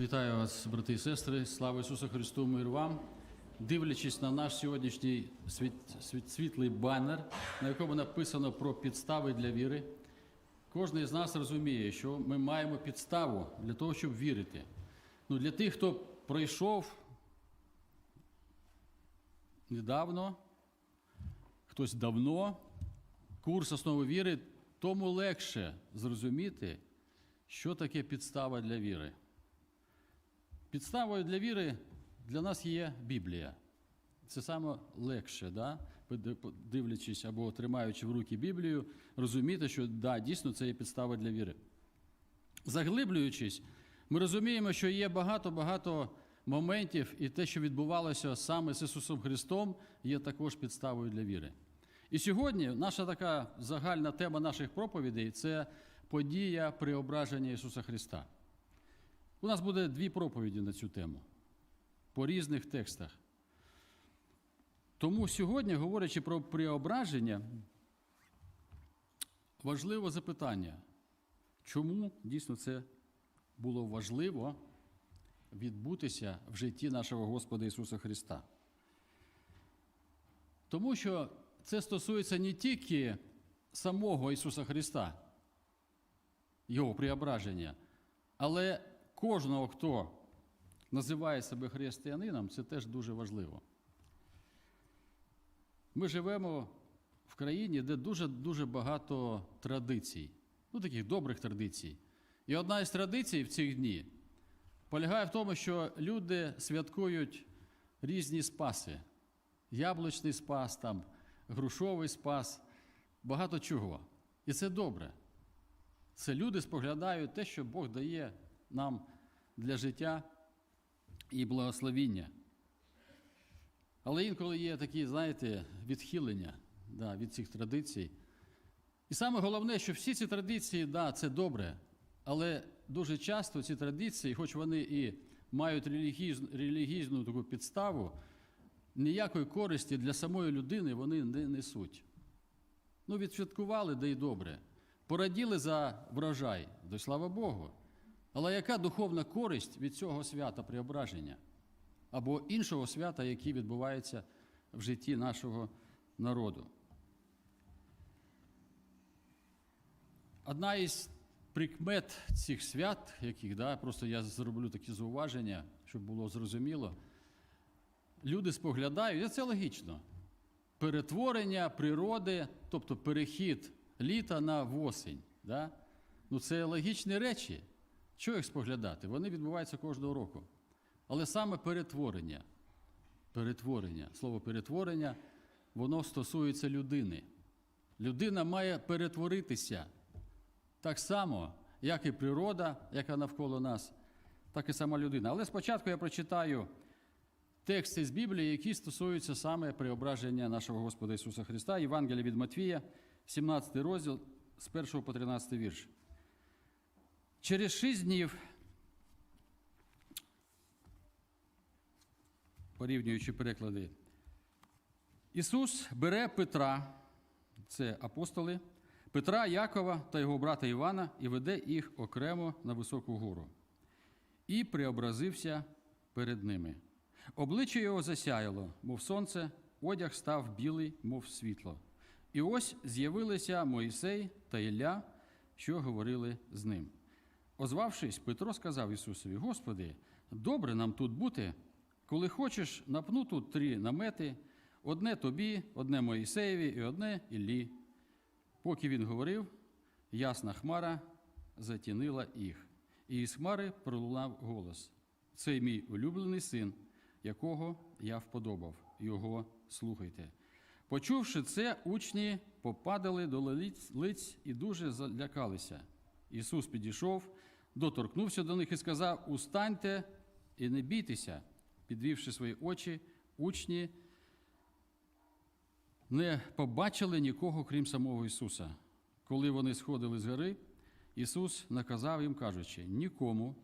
Вітаю вас, брати і сестри. Слава Ісусу Христу, мир вам. Дивлячись на наш сьогоднішній світ, світ, світлий банер, на якому написано про підстави для віри, кожен з нас розуміє, що ми маємо підставу для того, щоб вірити. Ну, для тих, хто пройшов недавно, хтось давно, курс основи віри, тому легше зрозуміти, що таке підстава для віри. Підставою для віри для нас є Біблія. Це саме легше, да? дивлячись або тримаючи в руки Біблію, розуміти, що да, дійсно це є підстава для віри. Заглиблюючись, ми розуміємо, що є багато-багато моментів, і те, що відбувалося саме з Ісусом Христом, є також підставою для віри. І сьогодні наша така загальна тема наших проповідей це подія преображення Ісуса Христа. У нас буде дві проповіді на цю тему по різних текстах. Тому сьогодні, говорячи про преображення, важливе запитання, чому дійсно це було важливо відбутися в житті нашого Господа Ісуса Христа? Тому що це стосується не тільки самого Ісуса Христа, Його преображення, але кожного, хто називає себе християнином, це теж дуже важливо. Ми живемо в країні, де дуже-дуже багато традицій, ну таких добрих традицій. І одна із традицій в ці дні полягає в тому, що люди святкують різні спаси. Яблучний спас, там, грушовий спас, багато чого. І це добре. Це люди споглядають те, що Бог дає нам для життя і благословіння. Але інколи є такі, знаєте, відхилення да, від цих традицій. І саме головне, що всі ці традиції, да, це добре, але дуже часто ці традиції, хоч вони і мають релігійну, релігійну таку підставу, ніякої користі для самої людини вони не несуть. Ну, відсвяткували, да й добре. Пораділи за врожай, й слава Богу. Але яка духовна користь від цього свята преображення або іншого свята, який відбувається в житті нашого народу? Одна із прикмет цих свят, яких да, просто я зроблю такі зауваження, щоб було зрозуміло. Люди споглядають, і це логічно. Перетворення природи, тобто перехід літа на восень. Да? Ну, це логічні речі. Що їх споглядати? Вони відбуваються кожного року. Але саме перетворення, перетворення, слово перетворення, воно стосується людини. Людина має перетворитися так само, як і природа, яка навколо нас, так і сама людина. Але спочатку я прочитаю тексти з Біблії, які стосуються саме преображення нашого Господа Ісуса Христа, Євангелія від Матвія, 17 розділ з 1 по 13 вірш. Через шість днів, порівнюючи переклади, Ісус бере Петра, це апостоли, Петра, Якова та його брата Івана і веде їх окремо на високу гору. І преобразився перед ними. Обличчя його засяяло, мов сонце, одяг став білий, мов світло. І ось з'явилися Моїсей та Ілля, що говорили з ним. Озвавшись, Петро сказав Ісусові: Господи, добре нам тут бути, коли хочеш, напну тут три намети: одне тобі, одне Моїсеєві і одне Іллі. Поки він говорив, ясна хмара затінила їх, і із хмари пролунав голос: Це мій улюблений син, якого я вподобав, його слухайте. Почувши це, учні попадали до лиць і дуже залякалися. Ісус підійшов, доторкнувся до них і сказав: Устаньте і не бійтеся, підвівши свої очі, учні не побачили нікого, крім самого Ісуса. Коли вони сходили з гори, Ісус наказав їм, кажучи: нікому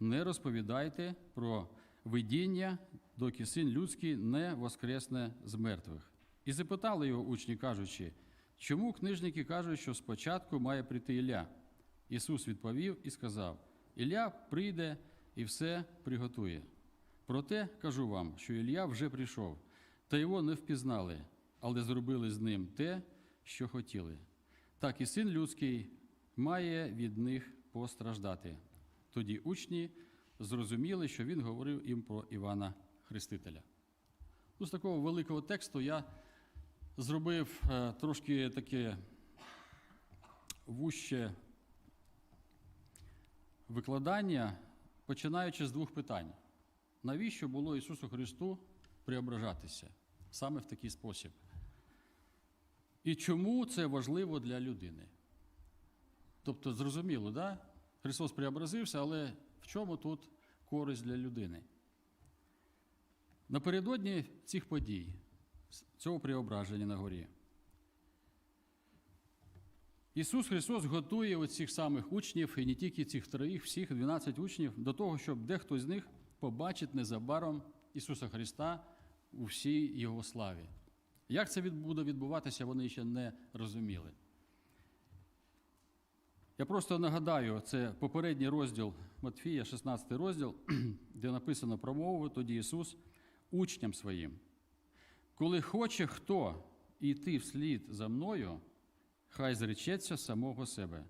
не розповідайте про видіння, доки син людський не воскресне з мертвих. І запитали його учні, кажучи, чому книжники кажуть, що спочатку має прийти Ілля? Ісус відповів і сказав: Ілля прийде і все приготує. Проте кажу вам, що Ілля вже прийшов, та його не впізнали, але зробили з ним те, що хотіли. Так і син людський має від них постраждати. Тоді учні зрозуміли, що він говорив їм про Івана Хрестителя. Ну, з такого великого тексту я зробив е, трошки таке вуще викладання, починаючи з двох питань. Навіщо було Ісусу Христу преображатися саме в такий спосіб? І чому це важливо для людини? Тобто, зрозуміло, да? Христос преобразився, але в чому тут користь для людини? Напередодні цих подій, цього преображення на горі, Ісус Христос готує оцих самих учнів, і не тільки цих троїх, всіх 12 учнів, до того, щоб дехто з них побачить незабаром Ісуса Христа у всій Його славі. Як це буде відбуватися, вони ще не розуміли. Я просто нагадаю, це попередній розділ Матфія, 16 розділ, де написано про мову, тоді Ісус учням своїм. Коли хоче хто йти вслід за мною, хай зречеться самого себе,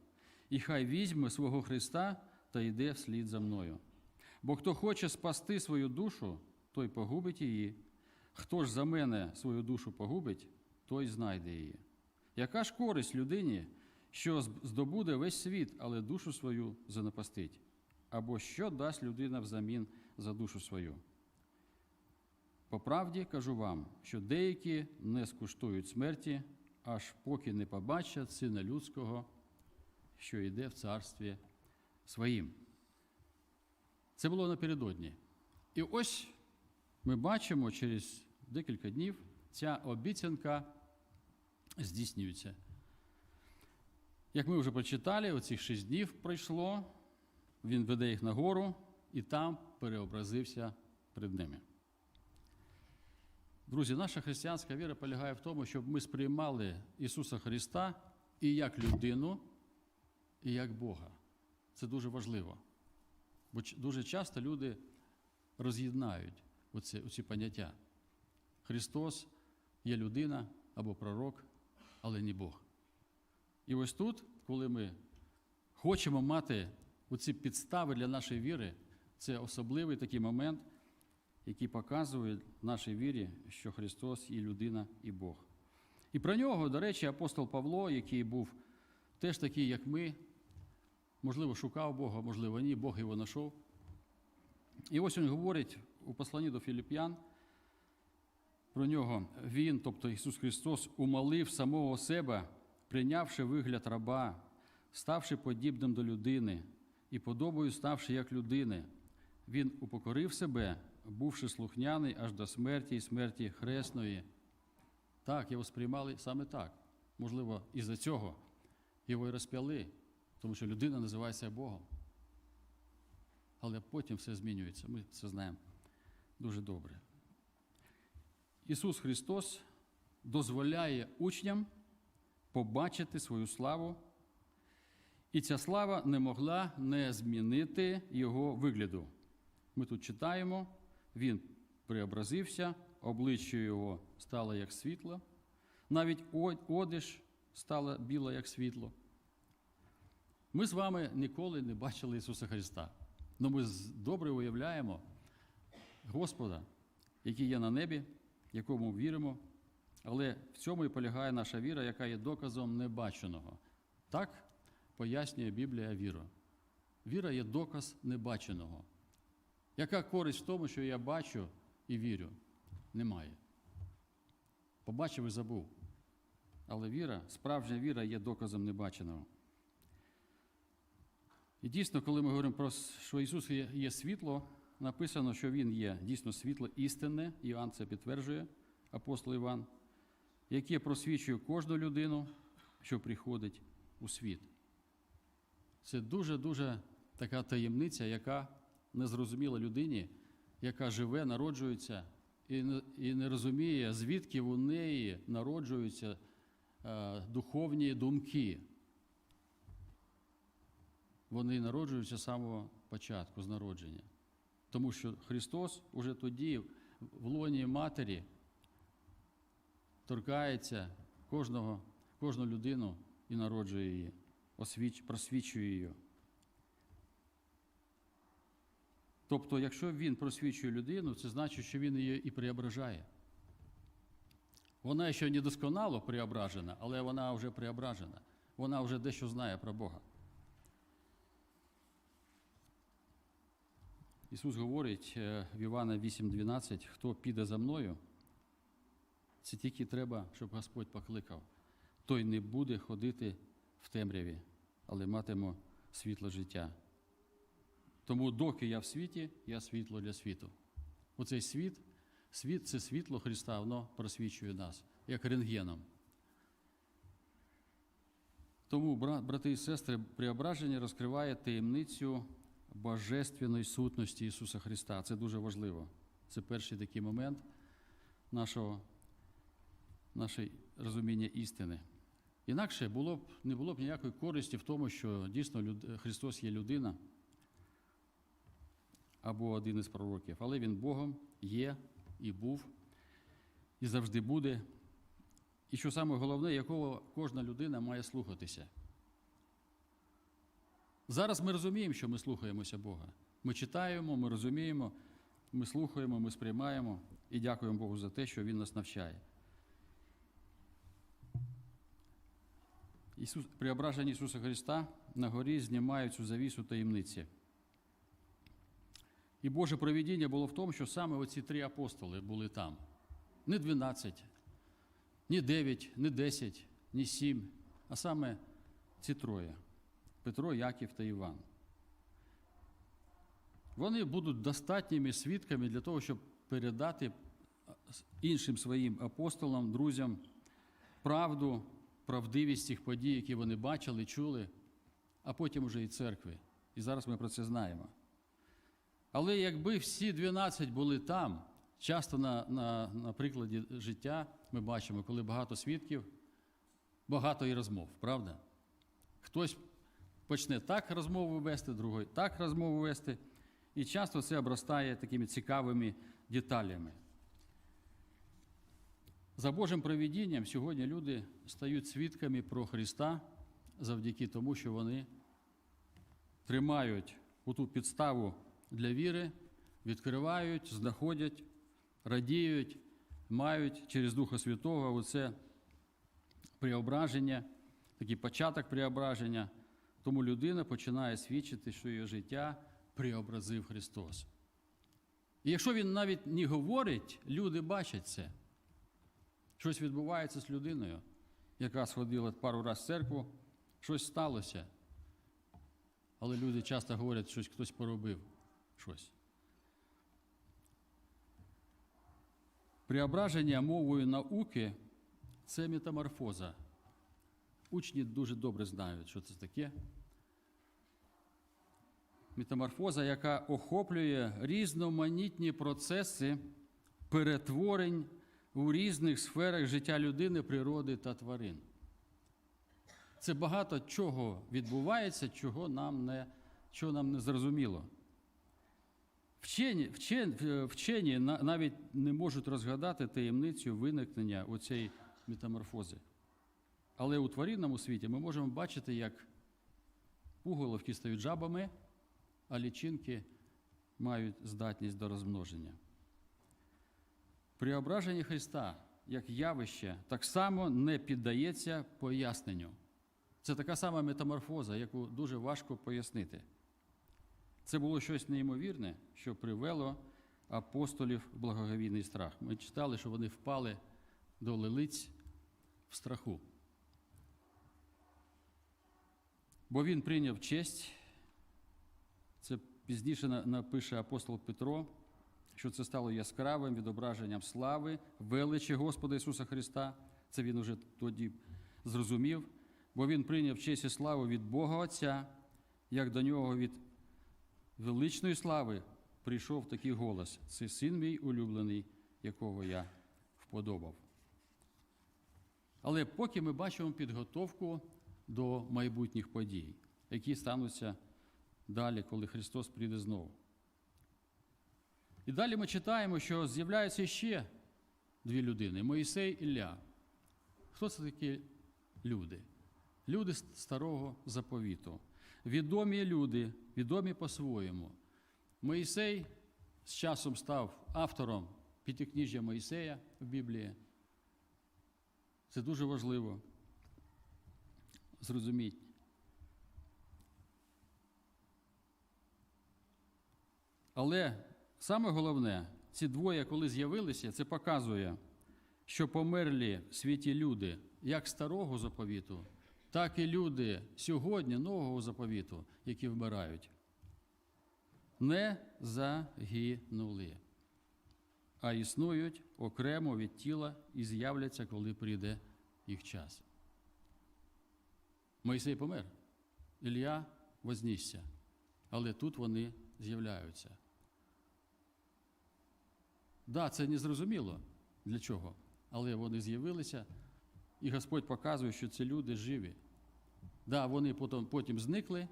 і хай візьме свого Христа та йде вслід за мною. Бо хто хоче спасти свою душу, той погубить її. Хто ж за мене свою душу погубить, той знайде її. Яка ж користь людині, що здобуде весь світ, але душу свою занапастить? Або що дасть людина взамін за душу свою? По правді кажу вам, що деякі не скуштують смерті, аж поки не побачать Сина Людського, що йде в царстві своїм. Це було напередодні. І ось ми бачимо через декілька днів ця обіцянка здійснюється. Як ми вже прочитали, оці шість днів пройшло, він веде їх на гору і там переобразився перед ними. Друзі, наша християнська віра полягає в тому, щоб ми сприймали Ісуса Христа і як людину, і як Бога. Це дуже важливо. Бо дуже часто люди роз'єднають оці, оці поняття. Христос є людина або пророк, але не Бог. І ось тут, коли ми хочемо мати оці підстави для нашої віри, це особливий такий момент, який показує нашій вірі, що Христос і людина, і Бог. І про нього, до речі, апостол Павло, який був теж такий, як ми, можливо, шукав Бога, можливо, ні, Бог його знайшов. І ось він говорить у посланні до Філіп'ян про нього. Він, тобто Ісус Христос, умалив самого себе, прийнявши вигляд раба, ставши подібним до людини і подобою ставши як людини. Він упокорив себе, бувши слухняний аж до смерті і смерті хресної. Так, його сприймали саме так. Можливо, із-за цього його і розп'яли, тому що людина називається Богом. Але потім все змінюється. Ми це знаємо дуже добре. Ісус Христос дозволяє учням побачити свою славу, і ця слава не могла не змінити Його вигляду. Ми тут читаємо, Він преобразився, обличчя Його стало як світло, навіть одиш стала біла, як світло. Ми з вами ніколи не бачили Ісуса Христа. але ми добре уявляємо Господа, який є на небі, якому віримо, але в цьому і полягає наша віра, яка є доказом небаченого. Так пояснює Біблія віру. Віра є доказ небаченого. Яка користь в тому, що я бачу і вірю? Немає. Побачив і забув. Але віра, справжня віра є доказом небаченого. І дійсно, коли ми говоримо про що Ісус є, є світло, написано, що Він є дійсно світло істинне, Іоанн це підтверджує, апостол Іван, яке просвічує кожну людину, що приходить у світ. Це дуже-дуже така таємниця, яка не зрозуміла людині, яка живе, народжується і не, і не розуміє, звідки у неї народжуються е, духовні думки. Вони народжуються з самого початку, з народження. Тому що Христос уже тоді в лоні матері торкається кожного, кожну людину і народжує її, освіч, просвічує її. Тобто, якщо він просвічує людину, це значить, що він її і преображає. Вона ще не досконало преображена, але вона вже преображена. Вона вже дещо знає про Бога. Ісус говорить е, в Івана 8:12, хто піде за мною, це тільки треба, щоб Господь покликав. Той не буде ходити в темряві, але матиме світло життя. Тому, доки я в світі, я світло для світу. Оцей світ, світ це світло Христа, воно просвічує нас, як рентгеном. Тому, брати і сестри, преображення розкриває таємницю божественної сутності Ісуса Христа. Це дуже важливо. Це перший такий момент нашого, нашої розуміння істини. Інакше було б, не було б ніякої користі в тому, що дійсно люд- Христос є людина або один із пророків, але Він Богом є і був, і завжди буде. І що саме головне, якого кожна людина має слухатися. Зараз ми розуміємо, що ми слухаємося Бога. Ми читаємо, ми розуміємо, ми слухаємо, ми сприймаємо і дякуємо Богу за те, що Він нас навчає. Ісус, преображення Ісуса Христа на горі знімають цю завісу таємниці. І Боже провідіння було в тому, що саме оці три апостоли були там. Не 12, ні 9, не 10, ні 7, а саме ці троє Петро, Яків та Іван. Вони будуть достатніми свідками для того, щоб передати іншим своїм апостолам, друзям правду, правдивість цих подій, які вони бачили, чули, а потім уже і церкви. І зараз ми про це знаємо. Але якби всі 12 були там, часто на, на, на прикладі життя ми бачимо, коли багато свідків, багато і розмов, правда? Хтось почне так розмову вести, другий так розмову вести, і часто це обростає такими цікавими деталями. За Божим провідінням сьогодні люди стають свідками про Христа завдяки тому, що вони тримають оту підставу для віри, відкривають, знаходять, радіють, мають через Духа Святого оце преображення, такий початок преображення. Тому людина починає свідчити, що її життя преобразив Христос. І якщо він навіть не говорить, люди бачать це. Щось відбувається з людиною, яка сходила пару разів в церкву, щось сталося. Але люди часто говорять, що хтось поробив щось. Преображення мовою науки це метаморфоза. Учні дуже добре знають, що це таке. Метаморфоза, яка охоплює різноманітні процеси перетворень у різних сферах життя людини, природи та тварин. Це багато чого відбувається, чого нам не, чого нам не зрозуміло. Вчені, вчені, вчені навіть не можуть розгадати таємницю виникнення оцієї метаморфози. Але у тваринному світі ми можемо бачити, як пуголовки стають жабами, а лічинки мають здатність до розмноження. Преображення Христа як явище так само не піддається поясненню. Це така сама метаморфоза, яку дуже важко пояснити. Це було щось неймовірне, що привело апостолів в благоговійний страх. Ми читали, що вони впали до лилиць в страху. Бо він прийняв честь, це пізніше напише апостол Петро, що це стало яскравим відображенням слави, величі Господа Ісуса Христа. Це він уже тоді зрозумів, бо він прийняв честь і славу від Бога Отця, як до нього від величної слави прийшов такий голос: це син мій улюблений, якого я вподобав. Але поки ми бачимо підготовку до майбутніх подій, які стануться далі, коли Христос прийде знову. І далі ми читаємо, що з'являються ще дві людини Моїсей і Ілля. Хто це такі люди? Люди старого заповіту. Відомі люди, відомі по-своєму. Моїсей з часом став автором п'ятикніжжя Моїсея в Біблії. Це дуже важливо. Зрозуміть. Але саме головне, ці двоє, коли з'явилися, це показує, що померлі в світі люди як старого заповіту, так і люди сьогодні нового заповіту, які вмирають, не загинули, а існують окремо від тіла і з'являться, коли прийде їх час. Мойсей помер, Ілля вознісся, але тут вони з'являються. Да, це не зрозуміло для чого, але вони з'явилися, і Господь показує, що це люди живі. Да, вони потім, потім зникли,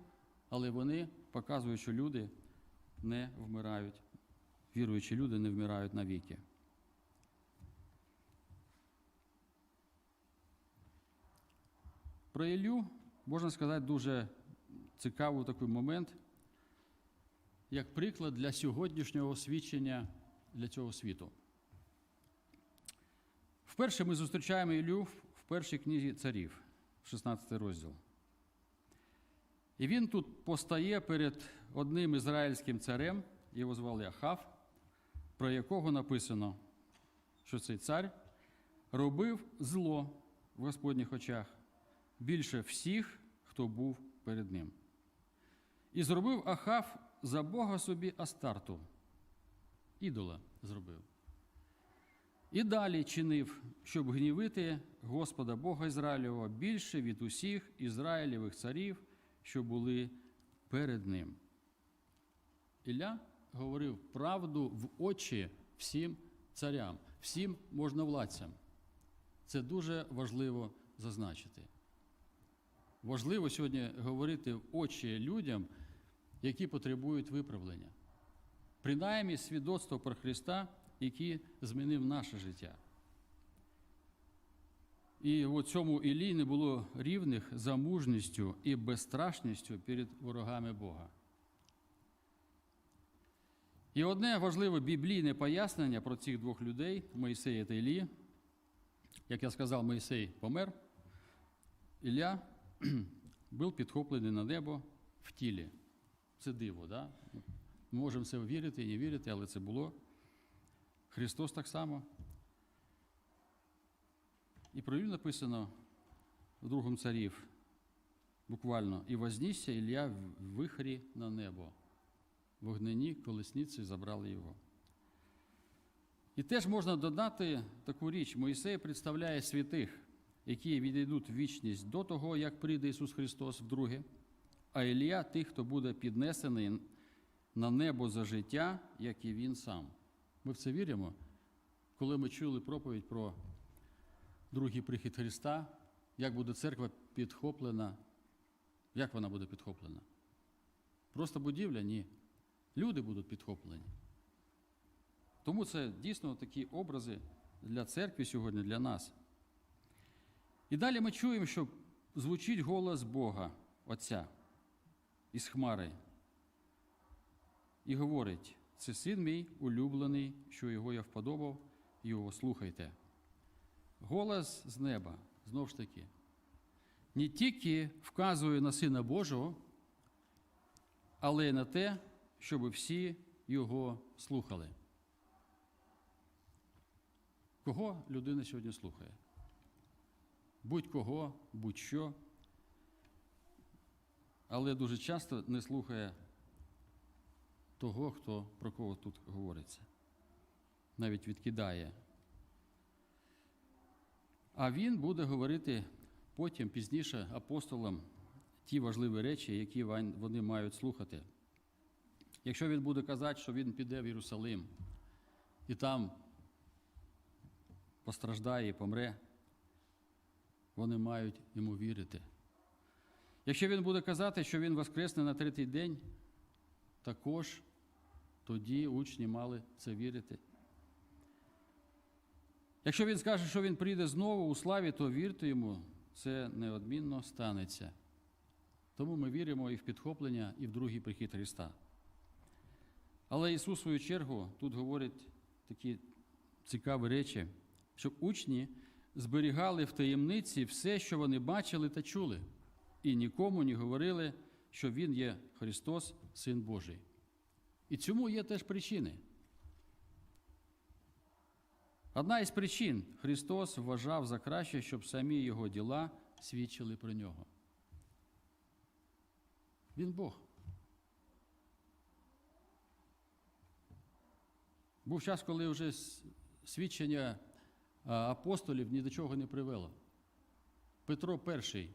але вони показують, що люди не вмирають. Віруючі люди не вмирають навіки. Про Іллю можна сказати дуже цікавий такий момент, як приклад для сьогоднішнього свідчення для цього світу. Вперше ми зустрічаємо Іллю в першій книзі царів, 16 розділ. І він тут постає перед одним ізраїльським царем, його звали Ахав, про якого написано, що цей цар робив зло в Господніх очах більше всіх, хто був перед ним. І зробив Ахав за Бога собі Астарту, ідола зробив. І далі чинив, щоб гнівити Господа Бога Ізраїлєвого більше від усіх Ізраїлєвих царів, що були перед ним. Ілля говорив правду в очі всім царям, всім можновладцям. Це дуже важливо зазначити. Важливо сьогодні говорити в очі людям, які потребують виправлення. Принаймні свідоцтво про Христа, який змінив наше життя. І у цьому Іллі не було рівних за мужністю і безстрашністю перед ворогами Бога. І одне важливе біблійне пояснення про цих двох людей Моїсея та Іллі. Як я сказав, Моїсей помер, Ілля був підхоплений на небо в тілі. Це диво, да? Можемо це вірити і не вірити, але це було. Христос так само. І про Іллю написано в другому царів, буквально, і вознісся Ілля в вихрі на небо. Вогнені колесниці забрали його. І теж можна додати таку річ: Моїсей представляє святих, які відійдуть в вічність до того, як прийде Ісус Христос вдруге, а Ілля тих, хто буде піднесений на небо за життя, як і він сам. Ми в це віримо, коли ми чули проповідь про другий прихід Христа, як буде церква підхоплена, як вона буде підхоплена? Просто будівля? Ні. Люди будуть підхоплені. Тому це дійсно такі образи для церкви сьогодні, для нас. І далі ми чуємо, що звучить голос Бога, Отця із Хмари. І говорить: це син мій улюблений, що його я вподобав, його слухайте. Голос з неба, знову ж таки, не тільки вказує на Сина Божого, але й на те, щоб всі його слухали. Кого людина сьогодні слухає? Будь-кого, будь-що, але дуже часто не слухає того, хто про кого тут говориться. Навіть відкидає. А він буде говорити потім пізніше апостолам ті важливі речі, які вони мають слухати. Якщо він буде казати, що він піде в Єрусалим і там постраждає і помре, вони мають йому вірити. Якщо він буде казати, що він воскресне на третій день, також Тоді учні мали це вірити. Якщо він скаже, що він прийде знову у славі, то вірте йому, це неодмінно станеться. Тому ми віримо і в підхоплення, і в другий прихід Христа. Але Ісус, в свою чергу, тут говорить такі цікаві речі, щоб учні зберігали в таємниці все, що вони бачили та чули, і нікому не говорили, що Він є Христос, Син Божий. І цьому є теж причини. Одна із причин Христос вважав за краще, щоб самі Його діла свідчили про нього. Він Бог. Був час, коли вже свідчення апостолів ні до чого не привело. Петро перший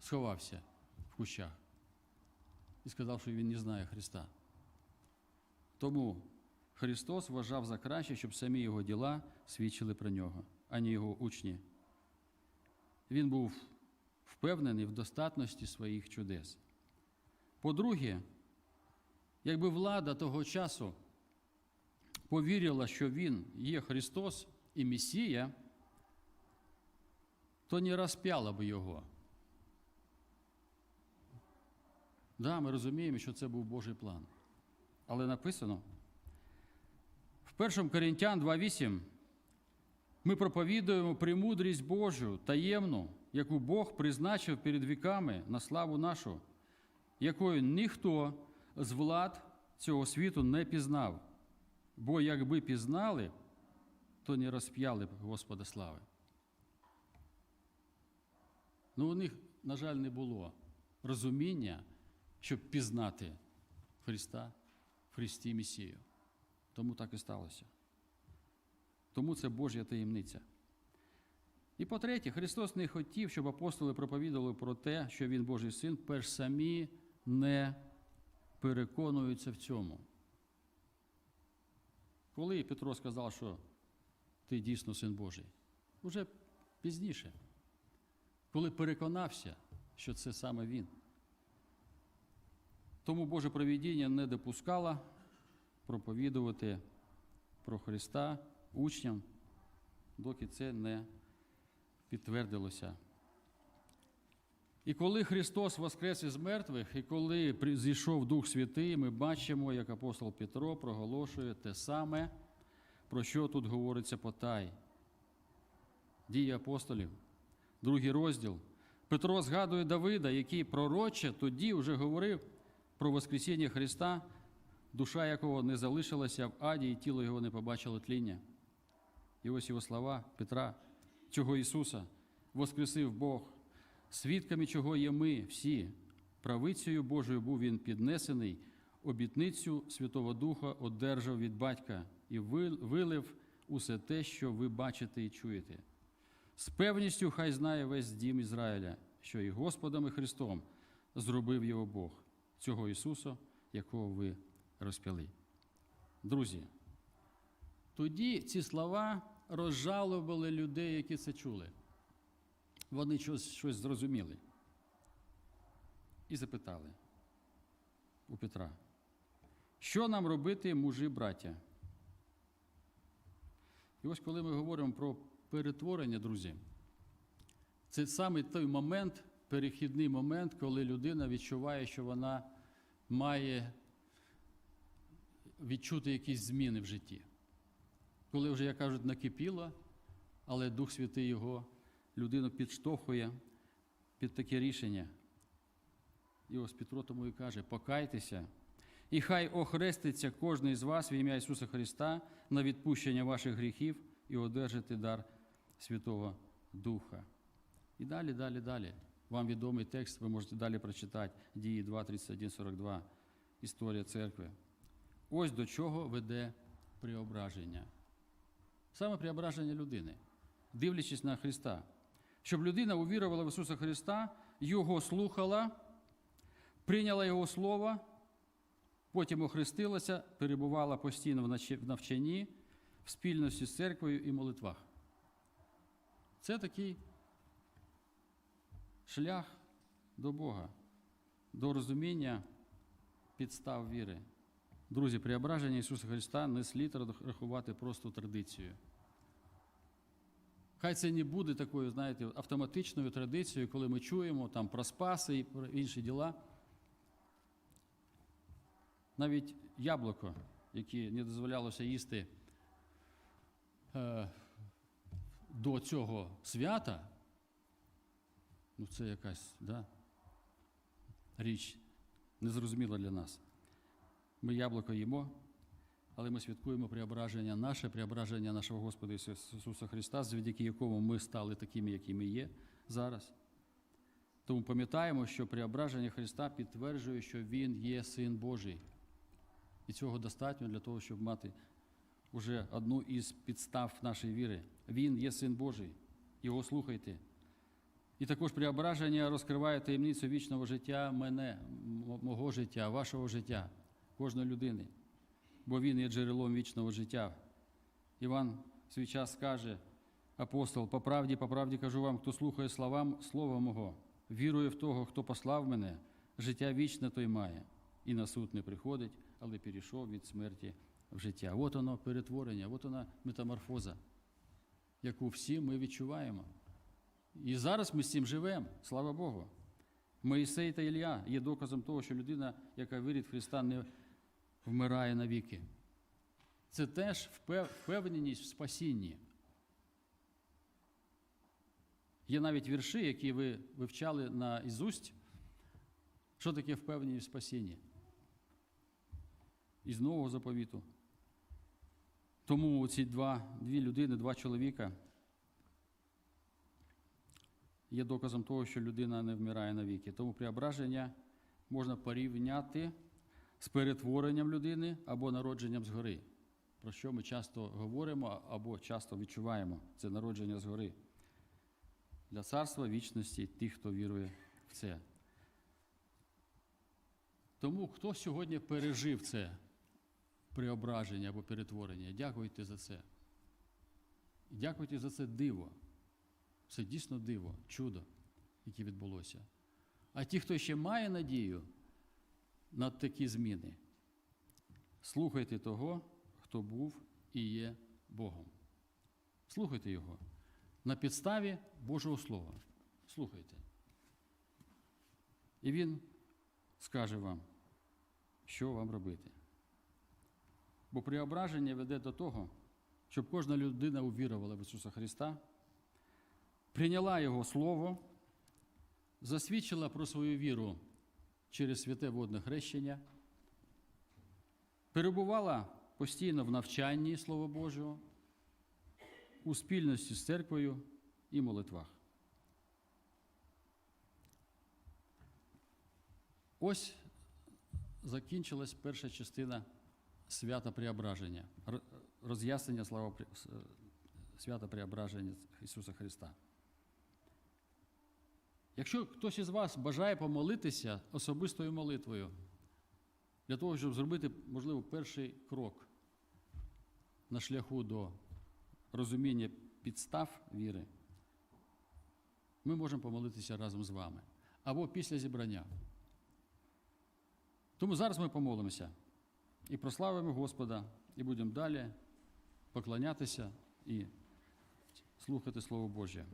сховався в кущах і сказав, що він не знає Христа. Тому Христос вважав за краще, щоб самі його діла свідчили про нього, а не його учні. Він був впевнений в достатності своїх чудес. По-друге, якби влада того часу повірила, що Він є Христос і Месія, то не розп'яла би його. Да, ми розуміємо, що це був Божий план. Але написано в 1 Коринтян 2.8 ми проповідуємо премудрість Божу, таємну, яку Бог призначив перед віками на славу нашу, якою ніхто з влад цього світу не пізнав. Бо якби пізнали, то не розп'яли б Господа слави. Ну, у них, на жаль, не було розуміння, щоб пізнати Христа в Христі Месію. Тому так і сталося. Тому це Божя таємниця. І по-третє, Христос не хотів, щоб апостоли проповідували про те, що Він Божий син, перш самі не переконуються в цьому. Коли Петро сказав, що ти дійсно син Божий? Уже пізніше, коли переконався, що це саме він. Тому Боже провідіння не допускало проповідувати про Христа учням, доки це не підтвердилося. І коли Христос воскрес із мертвих, і коли зійшов Дух Святий, ми бачимо, як апостол Петро проголошує те саме, про що тут говориться потай. Дії апостолів, другий розділ. Петро згадує Давида, який пророче тоді вже говорив про Воскресіння Христа, душа якого не залишилася в аді, і тіло його не побачило тління. І ось його слова Петра, цього Ісуса, воскресив Бог, свідками чого є ми всі. Правицею Божою був він піднесений, обітницю Святого Духа одержав від батька і вилив усе те, що ви бачите і чуєте. З певністю хай знає весь дім Ізраїля, що і Господом і Христом зробив його Бог, цього Ісуса, якого ви розп'яли. Друзі, тоді ці слова розжалували людей, які це чули. Вони щось, щось зрозуміли. І запитали у Петра, що нам робити, мужі браття? І ось коли ми говоримо про перетворення, друзі, це саме той момент, перехідний момент, коли людина відчуває, що вона має відчути якісь зміни в житті. Коли вже, як кажуть, накипіло, але Дух Святий його людину підштовхує під таке рішення. І ось Петро тому і каже: покайтеся, і хай охреститься кожен із вас в ім'я Ісуса Христа на відпущення ваших гріхів і одержите дар Святого Духа. І далі, далі, далі. Вам відомий текст, ви можете далі прочитати дії 2, 31, 42, історія церкви. Ось до чого веде преображення. Саме преображення людини, дивлячись на Христа. Щоб людина увірувала в Ісуса Христа, Його слухала, прийняла Його Слово, потім охрестилася, перебувала постійно в навчанні, в спільності з церквою і молитвах. Це такий шлях до Бога, до розуміння підстав віри. Друзі, преображення Ісуса Христа не слід рахувати просто традицією. Хай це не буде такою, знаєте, автоматичною традицією, коли ми чуємо там про спаси і про інші діла. Навіть яблуко, яке не дозволялося їсти е, до цього свята, ну це якась да, річ незрозуміла для нас. Ми яблуко їмо, але ми святкуємо преображення наше, преображення нашого Господа Ісуса Христа, завдяки якому ми стали такими, які ми є зараз. Тому пам'ятаємо, що преображення Христа підтверджує, що Він є Син Божий. І цього достатньо для того, щоб мати уже одну із підстав нашої віри. Він є Син Божий. Його слухайте. І також преображення розкриває таємницю вічного життя мене, мого життя, вашого життя, кожної людини. Бо Він є джерелом вічного життя. Іван в свій час скаже, апостол, по правді, по правді кажу вам, хто слухає словам слова мого, вірує в того, хто послав мене, життя вічне той має, і на суд не приходить, але перейшов від смерті в життя. От воно перетворення, от вона метаморфоза, яку всі ми відчуваємо. І зараз ми з цим живемо, слава Богу. Моїсей та Ілля є доказом того, що людина, яка вірить в Христа, не вмирає навіки. Це теж впевненість в спасінні. Є навіть вірші, які ви вивчали на ізусть. Що таке впевненість в спасінні? Із нового заповіту. Тому ці два, дві людини, два чоловіка є доказом того, що людина не вмирає навіки. Тому преображення можна порівняти з перетворенням людини або народженням згори, про що ми часто говоримо або часто відчуваємо це народження згори. Для царства вічності тих, хто вірує в це. Тому хто сьогодні пережив це преображення або перетворення, дякуйте за це. Дякуйте за це диво. Це дійсно диво, чудо, яке відбулося. А ті, хто ще має надію на такі зміни, слухайте того, хто був і є Богом. Слухайте Його на підставі Божого Слова. Слухайте. І Він скаже вам, що вам робити. Бо преображення веде до того, щоб кожна людина увірувала в Ісуса Христа, прийняла Його Слово, засвідчила про свою віру через святе водне хрещення, перебувала постійно в навчанні Слова Божого, у спільності з церквою і молитвах. Ось закінчилась перша частина свята преображення, роз'яснення слава свята преображення Ісуса Христа. Якщо хтось із вас бажає помолитися особистою молитвою, для того, щоб зробити, можливо, перший крок на шляху до розуміння підстав віри, ми можемо помолитися разом з вами або після зібрання. Тому зараз ми помолимося і прославимо Господа, і будемо далі поклонятися і слухати Слово Боже.